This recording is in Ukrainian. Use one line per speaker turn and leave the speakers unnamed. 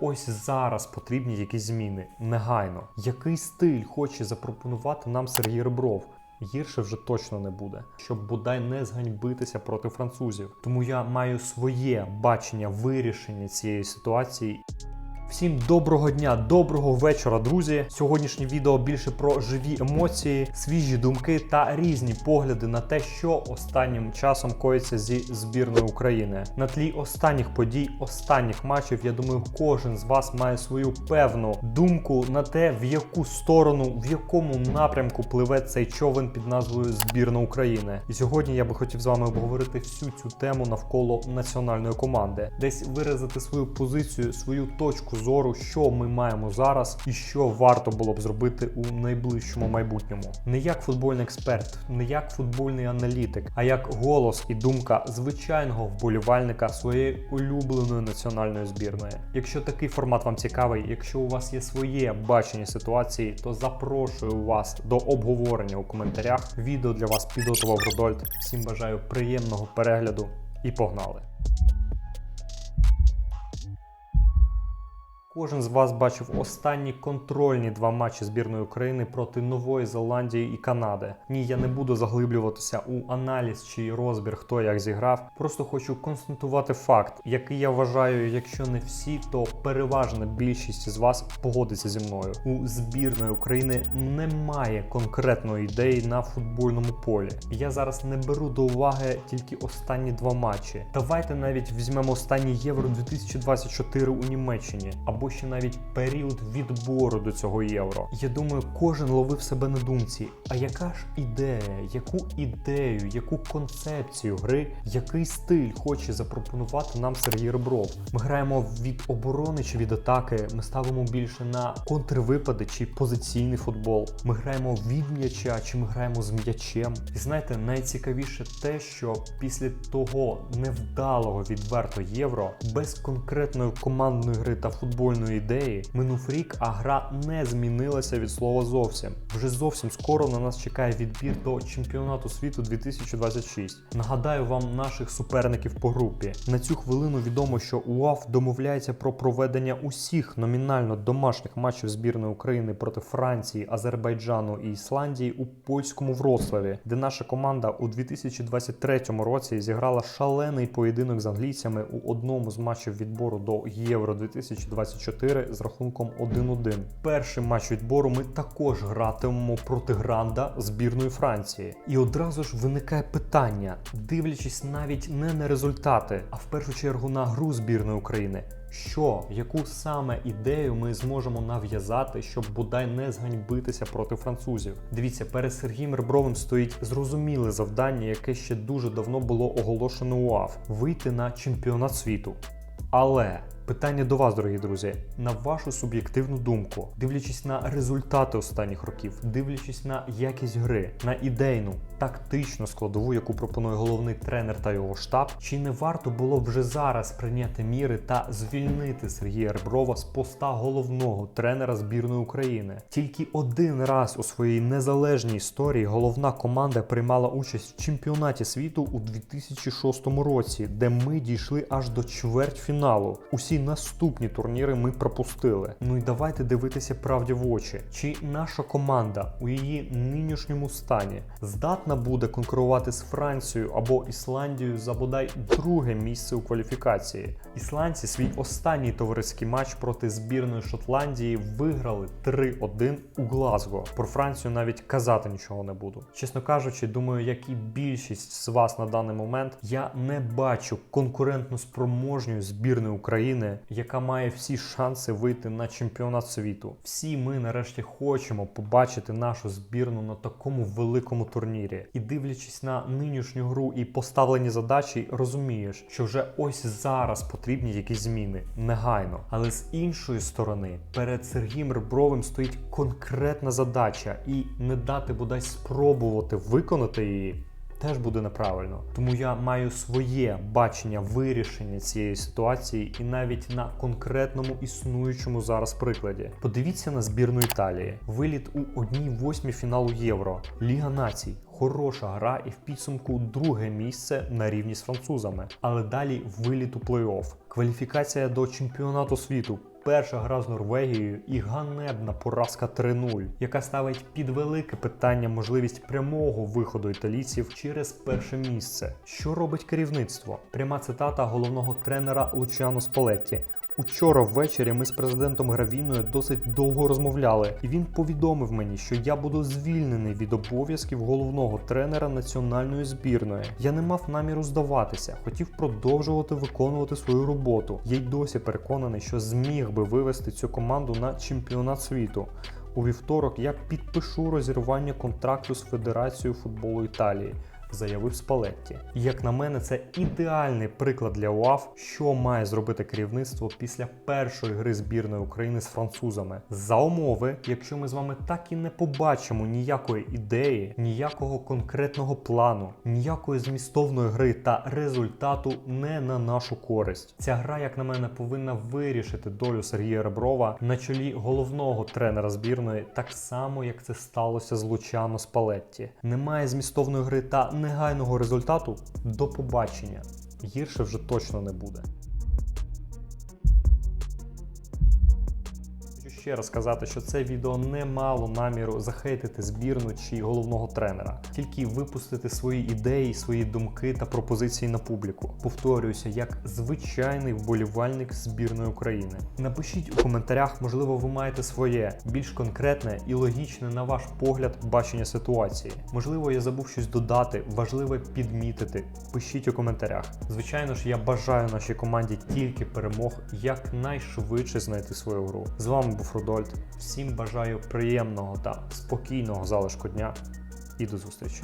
ось зараз потрібні якісь зміни негайно. Який стиль хоче запропонувати нам Сергій Ребров? Гірше вже точно не буде, щоб бодай не зганьбитися проти французів. Тому я маю своє бачення вирішення цієї ситуації. Всім доброго дня, доброго вечора, друзі. Сьогоднішнє відео більше про живі емоції, свіжі думки та різні погляди на те, що останнім часом коїться зі збірною України. На тлі останніх подій, останніх матчів, я думаю, кожен з вас має свою певну думку на те, в яку сторону, в якому напрямку пливе цей човен під назвою Збірна України. І сьогодні я би хотів з вами обговорити всю цю тему навколо національної команди, десь виразити свою позицію, свою точку зору, що ми маємо зараз і що варто було б зробити у найближчому майбутньому. Не як футбольний експерт, не як футбольний аналітик, а як голос і думка звичайного вболівальника своєї улюбленої національної збірної. Якщо такий формат вам цікавий, якщо у вас є своє бачення ситуації, то запрошую вас до обговорення у коментарях. Відео для вас підготував Рудольд. Всім бажаю приємного перегляду і погнали! Кожен з вас бачив останні контрольні два матчі збірної України проти Нової Зеландії і Канади. Ні, я не буду заглиблюватися у аналіз чи розбір, хто як зіграв. Просто хочу констатувати факт, який я вважаю, якщо не всі, то переважна більшість з вас погодиться зі мною. У збірної України немає конкретної ідеї на футбольному полі. Я зараз не беру до уваги тільки останні два матчі. Давайте навіть візьмемо останній євро 2024 у Німеччині або ще навіть період відбору до цього євро. Я думаю, кожен ловив себе на думці. А яка ж ідея, яку ідею, яку концепцію гри, який стиль хоче запропонувати нам Сергій Ребров? Ми граємо від оборони чи від атаки. Ми ставимо більше на контрвипади чи позиційний футбол. Ми граємо від м'яча, чи ми граємо з м'ячем. І знаєте, найцікавіше те, що після того невдалого відверто євро без конкретної командної гри та футбольної ідеї минув рік, а гра не змінилася від слова зовсім. Вже зовсім скоро на нас чекає відбір до чемпіонату світу 2026. Нагадаю вам наших суперників по групі. На цю хвилину відомо, що УАФ домовляється про проведення усіх номінально домашніх матчів збірної України проти Франції, Азербайджану і Ісландії у польському Вроцлаві, де наша команда у 2023 році зіграла шалений поєдинок з англійцями у одному з матчів відбору до Євро 2024 з рахунком 1-1. Перший матч відбору ми також гратимемо проти Гранда збірної Франції. І одразу ж виникає питання, дивлячись навіть не на результати, а в першу чергу на гру збірної України. Що, яку саме ідею ми зможемо нав'язати, щоб бодай не зганьбитися проти французів? Дивіться, перед Сергієм Ребровим стоїть зрозуміле завдання, яке ще дуже давно було оголошено УАФ вийти на чемпіонат світу. Але питання до вас, дорогі друзі, на вашу суб'єктивну думку, дивлячись на результати останніх років, дивлячись на якість гри, на ідейну, тактичну складову, яку пропонує головний тренер та його штаб, чи не варто було б вже зараз прийняти міри та звільнити Сергія Реброва з поста головного тренера збірної України? Тільки один раз у своїй незалежній історії головна команда приймала участь в чемпіонаті світу у 2006 році, де ми дійшли аж до чвертьфіналу. Усі наступні турніри ми пропустили. Ну і давайте дивитися правді в очі. Чи наша команда у її нинішньому стані здатна буде конкурувати з Францією або Ісландією за бодай друге місце у кваліфікації? Ісландці свій останній товариський матч проти збірної Шотландії виграли 3-1 у Глазго. Про Францію навіть казати нічого не буду. Чесно кажучи, думаю, як і більшість з вас на даний момент, я не бачу конкурентно спроможньої збірної України, яка має всі шанси вийти на чемпіонат світу. Всі ми нарешті хочемо побачити нашу збірну на такому великому турнірі. І дивлячись на нинішню гру і поставлені задачі, розумієш, що вже ось зараз потрібні якісь зміни негайно. Але з іншої сторони, перед Сергієм Ребровим стоїть конкретна задача, і не дати бодай спробувати виконати її теж буде неправильно. Тому я маю своє бачення вирішення цієї ситуації і навіть на конкретному існуючому зараз прикладі. Подивіться на збірну Італії. Виліт у одній восьмій фіналу Євро, Ліга націй. Хороша гра і в підсумку друге місце на рівні з французами. Але далі виліт у плей-офф. Кваліфікація до чемпіонату світу. Перша гра з Норвегією і ганебна поразка 3-0, яка ставить під велике питання можливість прямого виходу італійців через перше місце. Що робить керівництво? Пряма цитата головного тренера Лучано Спалетті. Учора ввечері ми з президентом Гравіною досить довго розмовляли, і він повідомив мені, що я буду звільнений від обов'язків головного тренера національної збірної. Я не мав наміру здаватися, хотів продовжувати виконувати свою роботу. Я й досі переконаний, що зміг би вивести цю команду на чемпіонат світу. У вівторок я підпишу розірвання контракту з Федерацією футболу Італії. Заявив Спалетті. Як на мене, це ідеальний приклад для УАФ, що має зробити керівництво після першої гри збірної України з французами. За умови, якщо ми з вами так і не побачимо ніякої ідеї, ніякого конкретного плану, ніякої змістовної гри та результату не на нашу користь. Ця гра, як на мене, повинна вирішити долю Сергія Реброва на чолі головного тренера збірної, так само як це сталося з Лучано Спалетті. Немає змістовної гри та негайного результату до побачення. Гірше вже точно не буде. Ще раз сказати, що це відео не мало наміру захейтити збірну чи головного тренера, тільки випустити свої ідеї, свої думки та пропозиції на публіку. Повторююся, як звичайний вболівальник збірної України. Напишіть у коментарях, можливо, ви маєте своє більш конкретне і логічне на ваш погляд бачення ситуації. Можливо, я забув щось додати, важливе підмітити. Пишіть у коментарях. Звичайно ж, я бажаю нашій команді тільки перемог якнайшвидше знайти свою гру. З вами був Рудольд. Всім бажаю приємного та спокійного залишку дня і до зустрічі.